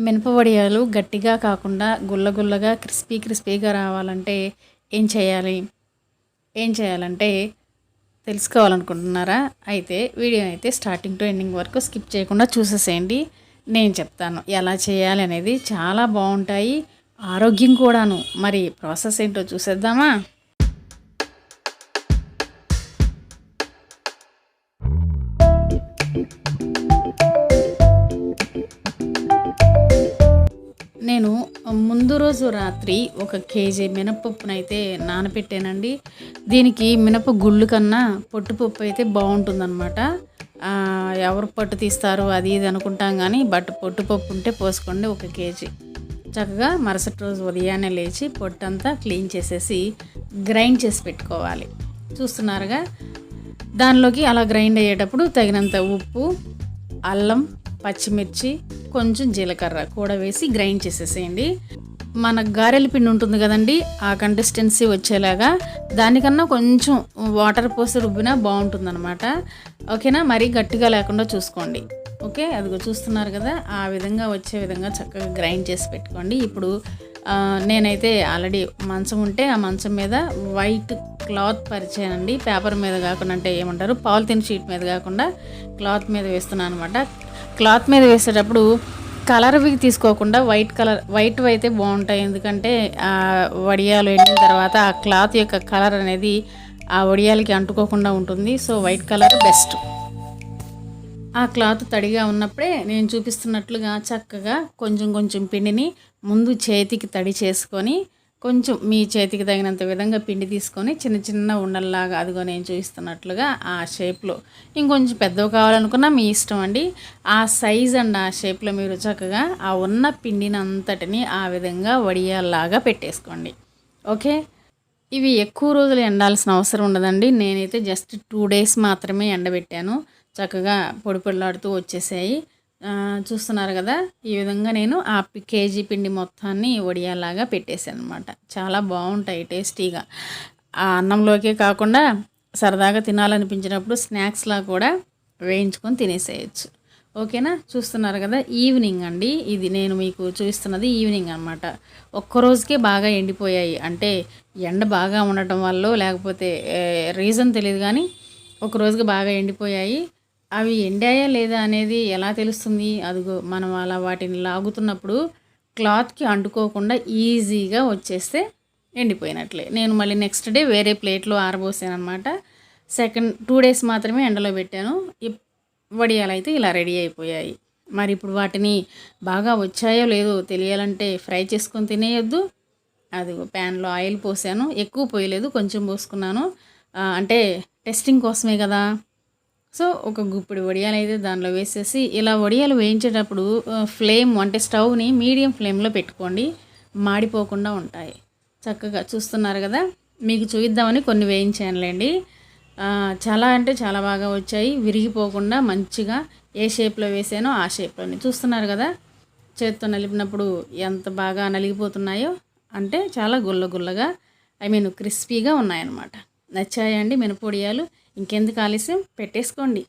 మినపవడియాలు గట్టిగా కాకుండా గుల్లగుల్లగా క్రిస్పీ క్రిస్పీగా రావాలంటే ఏం చేయాలి? ఏం చేయాలంటే తెలుసుకోవాలనుకుంటున్నారా? అయితే వీడియో అయితే స్టార్టింగ్ టు ఎండింగ్ వరకు స్కిప్ చేయకుండా చూసేసేయండి. నేను చెప్తాను ఎలా చేయాలి అనేది చాలా బాగుంటాయి. ఆరోగ్యం కూడాను. మరి ప్రాసెస్ ఏంటో చూసేద్దామా? ముందు రోజు రాత్రి ఒక కేజీ మినపప్పునైతే నానపెట్టానండి. దీనికి మినప గుళ్ళు కన్నా పొట్టుపప్పు అయితే బాగుంటుందన్నమాట. ఎవరు పట్టు తీస్తారు అది ఇది అనుకుంటాం కానీ బట్ పొట్టుపప్పు ఉంటే పోసుకోండి ఒక కేజీ. చక్కగా మరుసటి రోజు ఉదయాన్నే లేచి పొట్టంతా క్లీన్ చేసేసి గ్రైండ్ చేసి పెట్టుకోవాలి. చూస్తున్నారుగా? దానిలోకి అలా గ్రైండ్ అయ్యేటప్పుడు తగినంత ఉప్పు అల్లం పచ్చిమిర్చి కొంచెం జీలకర్ర కూడా వేసి గ్రైండ్ చేసేసేయండి. మన గారెల పిండి ఉంటుంది కదండి ఆ కన్సిస్టెన్సీ వచ్చేలాగా దానికన్నా కొంచెం వాటర్ పోసి రుబ్బినా బాగుంటుందన్నమాట. ఓకేనా? మరీ గట్టిగా లేకుండా చూసుకోండి. ఓకే? అదిగో చూస్తున్నారు కదా ఆ విధంగా వచ్చే విధంగా చక్కగా గ్రైండ్ చేసి పెట్టుకోండి. ఇప్పుడు నేనైతే ఆల్రెడీ మంచం ఉంటే ఆ మంచం మీద వైట్ క్లాత్ పరిచానండి పేపర్ మీద కాకుండా అంటే ఏమంటారు? పాలిథిన్ షీట్ మీద కాకుండా క్లాత్ మీద వేస్తున్నాను అనమాట క్లాత్ మీద వేసేటప్పుడు కలర్వి తీసుకోకుండా వైట్ కలర్ వైట్వి అయితే బాగుంటాయి. ఎందుకంటే ఆ వడియాలు ఎండిన తర్వాత ఆ క్లాత్ యొక్క కలర్ అనేది ఆ వడియాలకి అంటుకోకుండా ఉంటుంది. So white colour best. ఆ క్లాత్ తడిగా ఉన్నప్పుడే నేను చూపిస్తున్నట్లుగా చక్కగా కొంచెం కొంచెం పిండిని ముందు చేతికి తడి చేసుకొని కొంచెం మీ చేతికి తగినంత విధంగా పిండి తీసుకొని చిన్న చిన్న ఉండల్లాగా అదిగో నేను చూపిస్తున్నట్లుగా ఆ షేప్లో. ఇంకొంచెం పెద్దవి కావాలనుకున్నా మీ ఇష్టం అండి. ఆ సైజ్ అండ్ ఆ షేప్లో మీరు చక్కగా ఆ ఉన్న పిండిని అంతటిని ఆ విధంగా వడియాల్లాగా పెట్టేసుకోండి. ఓకే? ఇవి ఎక్కువ రోజులు ఎండాల్సిన అవసరం ఉండదండి. నేనైతే జస్ట్ టూ డేస్ మాత్రమే ఎండబెట్టాను. చక్కగా పొడి పొడిలాడుతూ వచ్చేసాయి. చూస్తున్నారు కదా? ఈ విధంగా నేను ఆ కేజీ పిండి మొత్తాన్ని వడియాలాగా పెట్టేశాను అనమాట చాలా బాగుంటాయి టేస్టీగా. ఆ అన్నంలోకే కాకుండా సరదాగా తినాలనిపించినప్పుడు స్నాక్స్లా కూడా వేయించుకొని తినేసేయచ్చు. ఓకేనా? చూస్తున్నారు కదా? ఈవినింగ్ అండి. ఇది నేను మీకు చూపిస్తున్నది ఈవినింగ్ అనమాట ఒక్కరోజుకే బాగా ఎండిపోయాయి. అంటే ఎండ బాగా ఉండటం వల్ల లేకపోతే రీజన్ తెలియదు కానీ ఒక రోజుకి బాగా ఎండిపోయాయి. అవి ఎండాయా లేదా అనేది ఎలా తెలుస్తుంది? అదిగో మనం అలా వాటిని లాగుతున్నప్పుడు క్లాత్కి అంటుకోకుండా ఈజీగా వచ్చేస్తే ఎండిపోయినట్లే. నేను మళ్ళీ నెక్స్ట్ డే వేరే ప్లేట్లో ఆరబోసాను అనమాట సెకండ్ టూ డేస్ మాత్రమే ఎండలో పెట్టాను. ఇప్- వడియాలు అయితే ఇలా రెడీ అయిపోయాయి. మరి ఇప్పుడు వాటిని బాగా వచ్చాయో లేదో తెలియాలంటే ఫ్రై చేసుకొని తినేయొద్దు. అది ప్యాన్లో ఆయిల్ పోసాను. ఎక్కువ పోయలేదు కొంచెం పోసుకున్నాను. అంటే టెస్టింగ్ కోసమే కదా. సో ఒక గుప్పిడి వడియాలు అయితే దానిలో వేసేసి ఇలా వడియాలు వేయించేటప్పుడు ఫ్లేమ్ అంటే స్టవ్ని మీడియం ఫ్లేమ్లో పెట్టుకోండి. మాడిపోకుండా ఉంటాయి. చక్కగా చూస్తున్నారు కదా? మీకు చూద్దామని కొన్ని వేయించానులేండి. చాలా అంటే చాలా బాగా వచ్చాయి. విరిగిపోకుండా మంచిగా ఏ షేప్లో వేసానో ఆ షేప్లోని. చూస్తున్నారు కదా? చేత్తో నలిపినప్పుడు ఎంత బాగా నలిగిపోతున్నాయో. అంటే చాలా గుల్ల గుల్లగా ఐ మీన్ క్రిస్పీగా ఉన్నాయన్నమాట. నచ్చాయండి మినపొడియాలు. ఇంకెందుకు ఆలస్యం? పెట్టేసుకోండి.